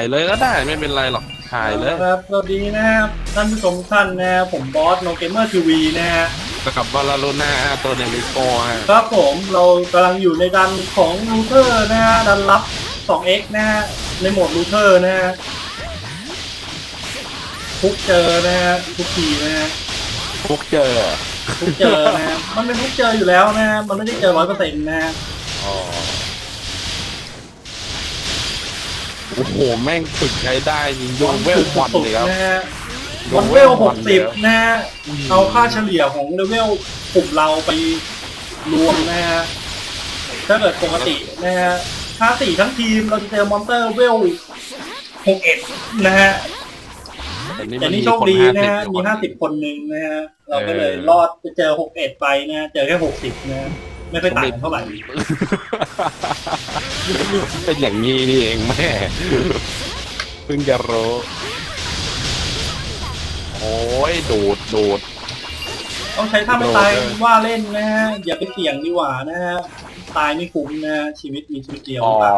ถ่ายเลยก็ได้ไม่เป็นไรหรอกถ่ายเลยครับสวัสดีนะครับท่านผู้ชมทุกท่านนะครับผมบอสโนเกมเมอร์ทีวีนะฮะกับบาลาลูน่าตัวเนมิโกฮะครับผมเรากำลังอยู่ในดันของรูเทอร์นะฮะดันลับ 2x นะฮะในโหมดรูเทอร์นะฮะทุกเจอนะฮะทุกทีนะฮะพวกเจอทุกเจอนะฮะมันเป็นทุกเจออยู่แล้วนะฮะมันไม่ได้เจอร้อยเปอร์เซ็นต์นะฮะอ๋อ โอ้โห แม่งฝึกใช้ได้จริงยงเวลวันสุดเลยๆครับนะฮะยวันงเวลหวักนสิบเลยครับนะฮะอืมเอาค่าเฉลี่ยของเลเวลกลุ่มเราไปรวมนะฮะถ้าเกิดปกตินะฮะถ้าสี่ทั้งทีมเราจะเจอมอนเตอร์เวลหกเอ็ดนะฮะแต่นี่แต่มันนี่มีโชคคนดีห้านะสิบฮะมีห้าสิบคนหนึ่งนะฮะเราก็เลยเออรอดจะเจอหกเอ็ดไปนะฮะเจอแค่หกสิบนะฮะ ไม่ค่อยต่างกันเท่าไหร่เป็นอย่างนี้นี่เองแม่ เพิ่งจะรู้โอ้ยดูดดูดต้องใช้ท่าไม่ตายโดดเลยว่าเล่นนะฮะอย่าไปเสี่ยงดีกว่านะฮะตายไม่คุ้มนะฮะชีวิตมีชีวิตเดียวหอ๋รืออเปล่า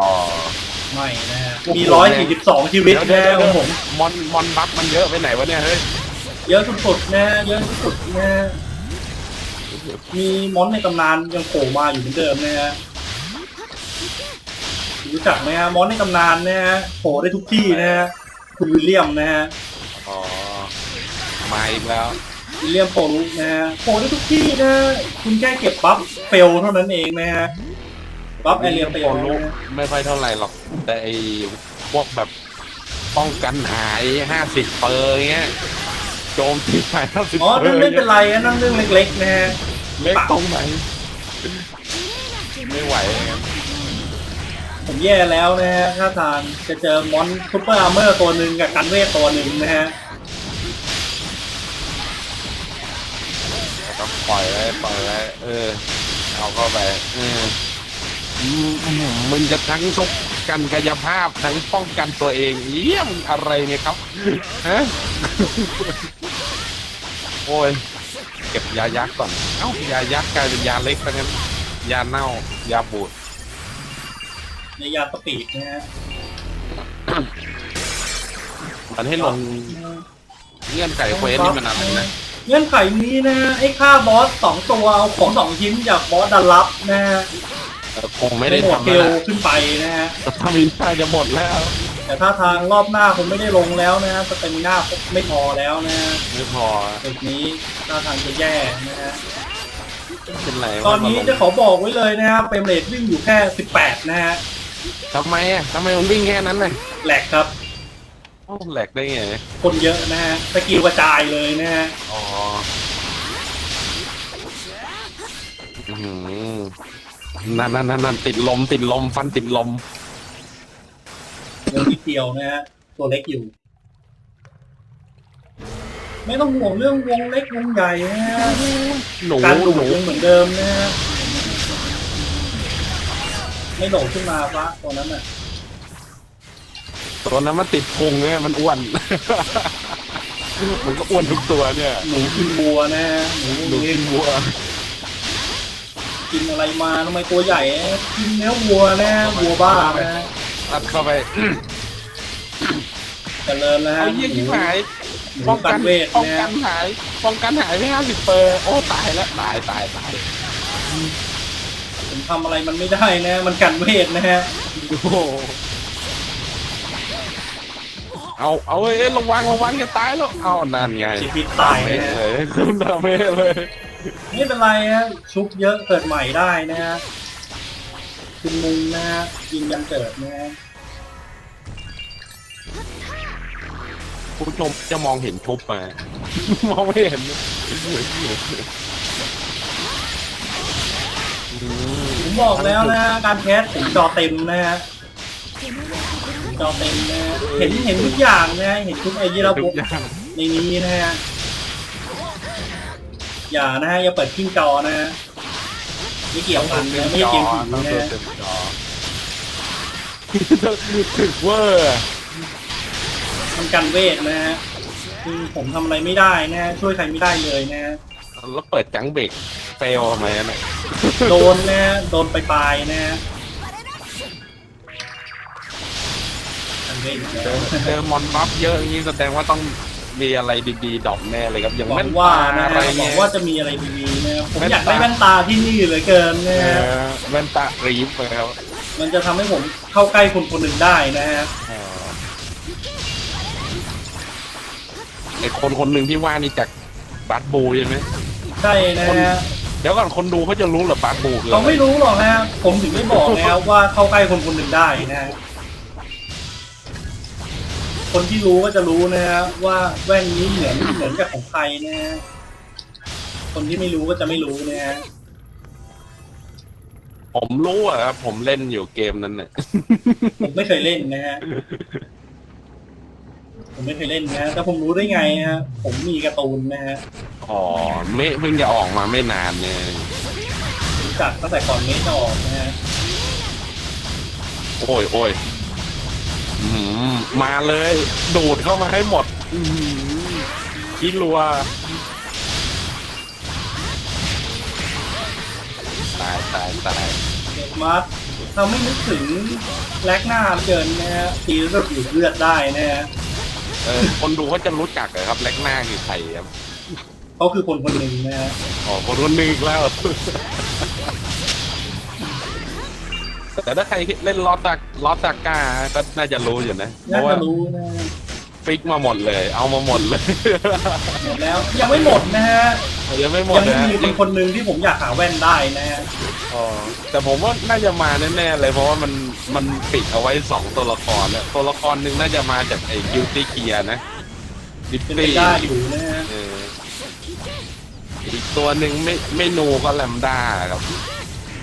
ไม่นะฮะโอ้โหมีร้อยสี่สิบสองชีวิตเดี๋ยวนะเดี๋ยวของผมมอนมอนบัฟมันเยอะไปไหนวะเนี่ยเฮ้ยเยอะสุดๆนะเยอะที่สุดนะ มีมอนในตำนานยังโผล่มาอยู่เหมือนเดิมนะฮะรู้จักไหมฮะมอนในตำนานนะฮะโผล่ได้ทุกที่นะฮะคุณวิลเลียมนะฮะอ๋อมาอีกแล้ววิลเลียมโผล่นะฮะโผล่ได้ทุกที่นะคุณแค่เก็บบัฟเฟลเท่านั้นเองนะฮะบัฟแอเรียเฟลโลูนะกฮะไม่ค่อยเท่าไหร่หรอก แต่ไอ้พวกแบบป้องกันหายห้าสิบเปอร์เงี้ย โจมตีหายห้าสิบอ๋อเปอนั่นร์ไม่เป็นไรนะนั่นเรื่องเล็กๆนะฮะเล็กตรงไหน ไม่ไหวครับผมแย่แล้วนะฮะถ้าทางจะเจอมอนซูเปอร์อาร์เมอร์ตัวหนึ่งกับกันเวทตัวหนึ่งนะฮะต้องปล่อยไว้ปล่อยไว้เออ เอาเข้าไปเอออืมอืมมันจะทั้งชกกันกายภาพทั้งป้องกันตัวเองเยี่ยมงอะไรเนี่ยครับฮะโอ้ย เก็บยายักษ์ก่อน เอ้ายายักษ์กลายเป็นยาเล็กซะงั้น ยาเน่า ยาบูดในยาสปีดนะฮะมันให้ลงเงื่อนไขเควสนี่มันอะไรนะ เงื่อนไขนี้นะฮะไอ้ค่าบอสสองตัวเอาของสองชิ้นจากบอสดันลับนะฮะเออ คงไม่ได้หมดทำเกแล้วลนะขึ้นไปนะฮะสตามิน่าจะหมดแล้วแต่ถ้าทางรอบหน้าคงไม่ได้ลงแล้วนะฮะสเตมิน่าไม่พอแล้วนะฮะไม่พอจุดนี้ถ้าทางจะแย่นะฮะเป็นไรตอนนี้จะขอบอกไว้เลยนะฮะเฟรมเรทวิ่งอยู่แค่ 18 นะฮะ ทำไมอะทำไมมันวิ่งแค่นั้นเลยแหลกครับ โอ้แหลกได้ไงคนเยอะนะฮะ สกิลกระจายเลยนะฮะ อ๋ออื้อหือ นั่นนั่นนั่นนั่นติดลมติดลมฟันติดลมเรื่องนิดเดียวนะฮะตัวเล็กอยู่ ไม่ต้องห่วงเรื่องวงเล็กวงใหญ่นะฮะหนูการดูดหนูยังเหมือนเดิมนะฮะไม่โดดขึ้นมาปะตัวนั้นน่ะตัวนั้นมันติดพุงเนี่ยมันอ้วน มันก็อ้วนทุกตัวเนี่ย หนูกินบัวนะฮะหนูหนูกินวัว กินอะไรมาทำไมตัวใหญ่นะกินเนื้อวัวนะฮะวัวบ้านะฮะตัดเข้าไปเจริญแล้วฮะเอาเยี่ยที่หายหนูป้องกักันนเวทป้องนะกัฮะนหายป้องกันหายไปห้าสิบเปอร์โอ้ตายแล้วตายตายตายผมทำอะไรมันไม่ได้นะ มันกันเวทนะฮะโอ้โหเอาเอาเอ้ยระวังระวังจะตายแล้วเอานั่นไงชีวิตตายไม่นะฮะเลยคุณดาเมจเลย ไม่เป็นไรฮะชุบเยอะเกิดใหม่ได้นะฮะคุณมุงนะฮะยิงยังเกิดนะฮะคุณผู้ชมจะมองเห็นชุบไหมมองไม่เห็นอืมผมบอกแล้วนะการแคสผมจอเต็มนะฮะผมจอเต็มนะฮะเห็นเห็นทุกอย่างนะฮะเห็นทุกไอเดียระทุบบกอย่างในนี้นะฮะ อย่านะฮะอย่าเปิดขึ้นจอนะฮะไม่เกี่ยวกันนะไม่ใช่เกมผีต้องนะเต็ฮะมจอถึกเวอร์มันกันเวทนะฮะคือผมทำอะไรไม่ได้นะฮะช่วยใครไม่ได้เลยนะฮะแล้วเปิดจังเบรกเฟลทำไมนะโดนนะฮะโดนไปปลายๆนะฮะกันเล่นเจอเจอมอนบัฟเยอะอย่างนี้แสดงว่าต้อง มีอะไรดีๆดอกแน่เลยครับอย่างหวัแว่งนว่าตานะอะไรหวัเงี้งยว่าจะมีอะไรดีๆนะครับผมแว่นอยากได้ตาแว่นตาที่นี่เหลือเกินนะเอฮะอแว่นตารีฟเลยครับมันจะทำให้ผมเข้าใกล้คนคนหนึ่งได้นะฮะเออไอคนคนหนึ่งที่ว่านี่จากบาร์บูใช่ไหมใช่นะฮะเดี๋ยวก่อนคนดูเขาจะรู้เหรอบาร์บูคือเขาอะไรไม่รู้หรอกนะฮะผมถึงไม่บอกนะครับว่าเข้าใกล้คนคนหนึ่งได้นะฮะ คนที่รู้ก็จะรู้นะฮะว่าแว่นนี้เหมือนเหมือนกับของใครนะฮะคนที่ไม่รู้ก็จะไม่รู้นะฮะผมรู้อะครับผมเล่นอยู่เกมนั้นเนี่ย ผมไม่เคยเล่นนะฮะผมไม่เคยเล่นนะฮะแต่ผมรู้ได้ไงฮะผมมีการ์ตูนนะฮะอ๋อไม่เพิ่งจะออกมาไม่นานเนี่ยรู้จักตั้งแต่ก่อนเมจะออกนะฮะโอ้ยโอ้ยอื้อหือ มาเลย ดูดเข้ามาให้หมดอื้อหือคิดรัวตายตายตายเด็กมาร์ทำให้นึกถึงแลกหน้าเหลือเกินนะฮะตีแล้วดูดเลือดได้นะฮะเออคนดูเขาจะรู้จักเหรอครับแล็กหน้าคือใครครับเขาคือคนคนหนึ่งนะฮะอ๋อคนคนหนึงอีกแล้ว แต่ถ้าใครเล่นลอตจากลอตจากก้าก็น่าจะรู้อยู่นะเพน่าราะว่าจะรู้นะฮะฟิกมาหมดเลย เอามาหมดเลยหมดแล้วยังไม่หมดนะฮะยังไม่หมดยังเลยฮะมีคนคนหนึ่งที่ผมอยากหาแว่นได้นะฮะอ๋อแต่ผมว่าน่าจะมาแน่ๆเลยเพราะว่ามันมันปิดเอาไว้สองตัวละครเนี่ยตัวละครหนึ่งน่าจะมาจากไอ้กิลตี้เกียนะดิปเป็นไปตี้ ได้อยู่นะฮะเอออีกตัวหนึ่งไม่ไม่นูก็แลมด้าครับ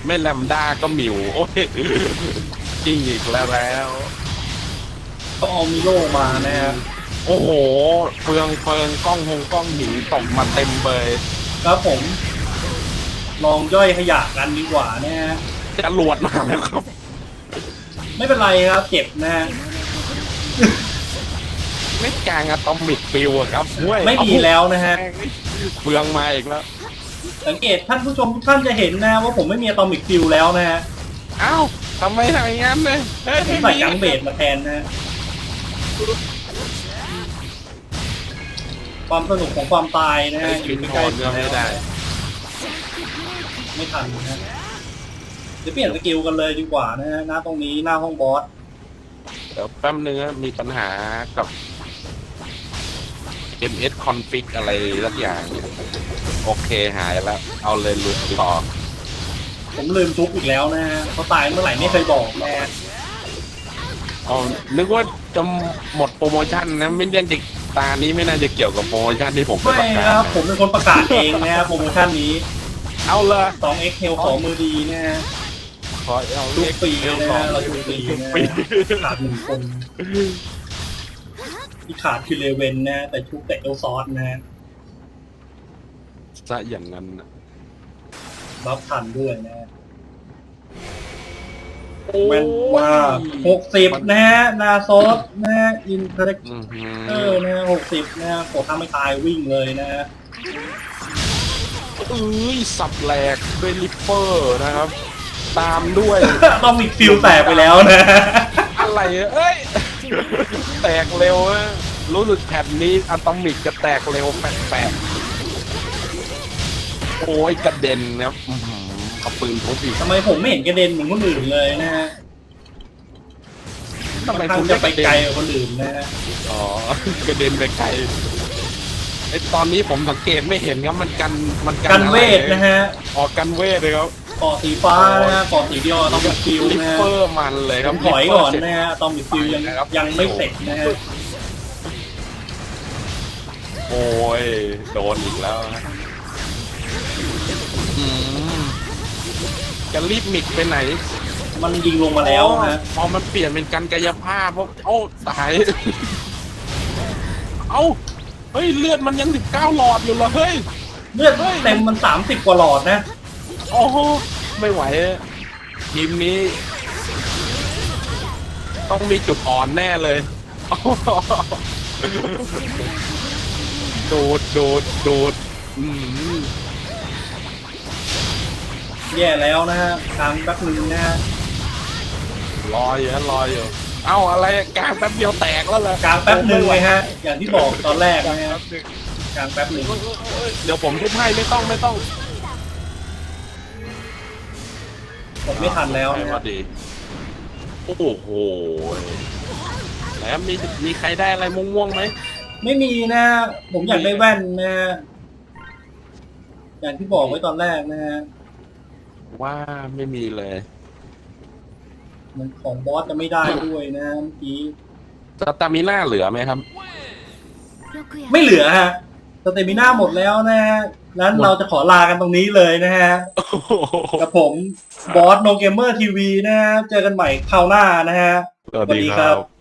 ไม่แลมด้าก็มิว โอ้ยจริงอีกแล้วแล้วเขาเอามิโลมานะฮะโอ้โหเฟืองเฟืองกล้องหงกล้องหินตกมาเต็มเลยครับผม ลองย่อยขยะกันดีกว่านะฮะจะหลวดมาแล้วครับ ไม่เป็นไรครับเจ็บนะฮะไม่กลางอะตอมิกฟิวอะครับห้วยไม่มีแล้วนะฮะเฟืองมาอีกแล้ว สังเกตท่านผู้ชมทุกท่านจะเห็นนะว่าผมไม่มีอะตอมิกฟิลแล้วนะฮะเอ้าทำไมทำอย่างนั้นเลยเฮ้ยผมใส่ยังเบดมาแทนนะฮะความสนุกของความตายนะไอ้ฮะอกิยู่นใกทล้อนๆก็ไม่ได้ ไม่ทันนะฮะเดี๋ยวเปลี่ยนสกิลกันเลยดีกว่านะฮะหน้าตรงนี้หน้าห้องบอสเดี๋ยวแป๊บนึงนะมีปัญหากับ MS config อะไรสักอย่าง โอเคหายแล้ว เอาเลยลุกต่อผมลืมทุบอีกแล้วนะฮะเขาตายเมื่อไหร่ไม่เคยบอกนะฮะเอานึกว่าจะหมดโปรโมชั่นนะไม่ได้จะตานี้ไม่น่าจะเกี่ยวกับโปรโมชั่นที่ผมไปไม่ประกาครับศผมเป็นคนประกาศเองนะฮะโปรโมชั่นนี้เอาเลย 2 x h e l ของมือดีนะฮะขอเอาทุกปีเอนะสองฮะเราทุกปีนะปีขาดหนึ่งคนที่ขาดคือเลเวนนะฮะแต่ชุบแต่เอลซอสนะฮะ ซะอย่างนั้นน่ะบัฟทันด้วยนะฮะโอ้แม่นว่าหกสิบนะฮะนาซอสนะฮะอินเทอร์อื้อหืเอออนะฮะหกสิบนะฮะกดทำไม่ตายวิ่งเลยนะฮะเอ้ยสับแหลกด้วยลิปเปอร์นะครับ ตามด้วย ต้องมีฟิลแตกไปแล้วนะฮะอะไรอะเอ้ย แตกเร็วอะรู้สึกแผ่นนี้อะตอมิกจะแตกเร็วแปลกๆ โอ้ยกระเด็นนะครับอื้อหือเอาปืนทุบอีกทำไมผมไม่เห็นกระเด็นเหมือนคนอื่นเลยนะฮะทำไมค่อนคุข้าณงจะไปไกลกว่าคนอื่นนะฮะอ๋อกระเด็นไปไกลไอตอนนี้ผมสังเกตไม่เห็นครับมันกันมันกันกันเวทอไรนะฮะออกกันเวทเลยครับเกาะสีฟ้านะฮะเกาะสีเดียวต้องมีฟิลลิปนะฮะเปอร์มันเลยครับ ถอยก่อนลิปเปร์เสร็จนะฮะต้องมีฟิลยังยังไม่เสร็จนะฮะโอ้ย โดนอีกแล้วนะอืม จะรีบมิกไปไหนมันยิงลงมาแล้วนะฮะพอมันเปลี่ยนเป็นการกายภาพพวกเอ้าตาย เอ้า เฮ้ย เลือดมันยังสิบเก้าหลอดอยู่เหรอ เฮ้ย เลือดเต็มมันสามสิบกว่าหลอดนะ โอ้โห ไม่ไหว ทีมนี้ ต้องมีจุดอ่อนแน่เลยโอ้โหดูดดูดดูดอืม แย่แล้วนะฮะทางแป๊บนึงนะฮะรออยู่นะรออยู่ เอ้าอะไรกลางแป๊บเดียวแตกแล้วเหรอกลางแป๊บหนึ่งเลยฮะ อย่างที่บอกตอนแรกนะฮะแป๊บหนึ่งกลางแป๊บหนึ่งเอ้ยเอ้ยเดี๋ยวผมทุบให้ไม่ต้องไม่ต้องกดไม่ทันแล้วใช่นะพอฮะดีโอ้โหแล้วมีมีใครได้อะไรม่วงๆไหมไม่มีนะฮะผมอยากได้แว่นนะฮะอย่างที่บอกไว้ตอนแรกนะฮะ ว่าไม่มีเลย เหมันของบอสจะไม่ได้ด้วยนะเมื่อกี้สตามิน่าเหลือไหมครับ ไม่เหลือฮะสเตมิน่าหมดแล้วนะฮะนั้นเราจะขอลากันตรงนี้เลยนะฮะ กับผมบอสโนเกมเมอร์ทีวีนะฮะ เจอกันใหม่คราวหน้านะฮะ สวัสสวัสดีดีคครัรับบ